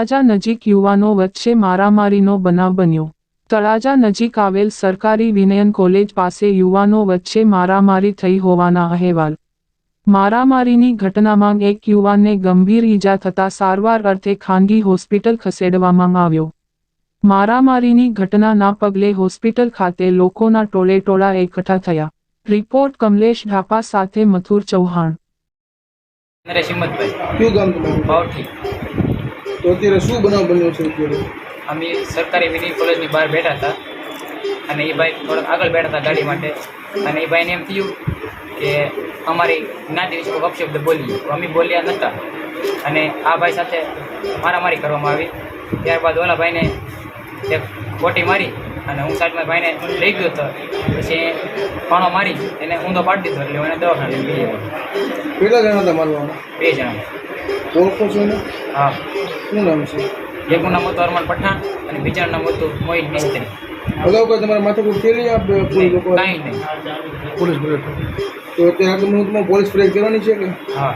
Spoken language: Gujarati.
તળાજા નજીક યુવાનો વચ્ચે મારામારીનો બનાવ બન્યો. તળાજા નજીક આવેલ સરકારી વિનયન કોલેજ પાસે યુવાનો વચ્ચે મારામારી થઈ હોવાના અહેવાલ. મારામારીની ઘટનામાં એક યુવાનને ગંભીર ઈજા થતા સારવાર અર્થે ખાનગી હોસ્પિટલ ખસેડવામાં આવ્યો. મારામારીની ઘટનાના પગલે હોસ્પિટલ ખાતે લોકોના ટોળેટોળા એકઠા થયા. રિપોર્ટ કમલેશ ઢાપા સાથે મથુર ચૌહાણ. નરેશ હિંમતભાઈ કયું ગામ તમારું? બાવઠી તો અત્યારે શું બનાવ બન્યો છે અત્યારે? અમે સરકારી મિની કોલેજની બહાર બેઠા હતા અને એ ભાઈ થોડાક આગળ બેઠા હતા ગાડી માટે. અને એ ભાઈને એમ થયું કે અમારી જ્ઞાતિ વિશે કોઈ અપશબ્દ બોલીએ. તો અમે બોલ્યા નહોતા અને આ ભાઈ સાથે મારામારી કરવામાં આવી. ત્યારબાદ ઓલા ભાઈને એક ખોટી મારી અને હું સાઈડમાં ભાઈને લઈ ગયો હતો. પછી પાણો મારી એને ઊંધો પાડી દીધો એટલે એને દવાખાને લઈ ગયો. કેટલા જણા હતા મારવામાં? બે જણા. ઓળખો છો ને હા. શું નામ છે? એકનું નામ હતું અરમાન પઠાણ અને બીજાનું નામ હતું મોહિત મિસ્ત્રી. અગાઉ કોઈ તમારા માથાકૂટ થયેલી આ કોઈ લોકો? કાંઈ નહીં. પોલીસ ફરિયાદ તો અત્યારે આગળ મુહૂર્તમાં પોલીસ ફરિયાદ કરવાની છે કે? હા.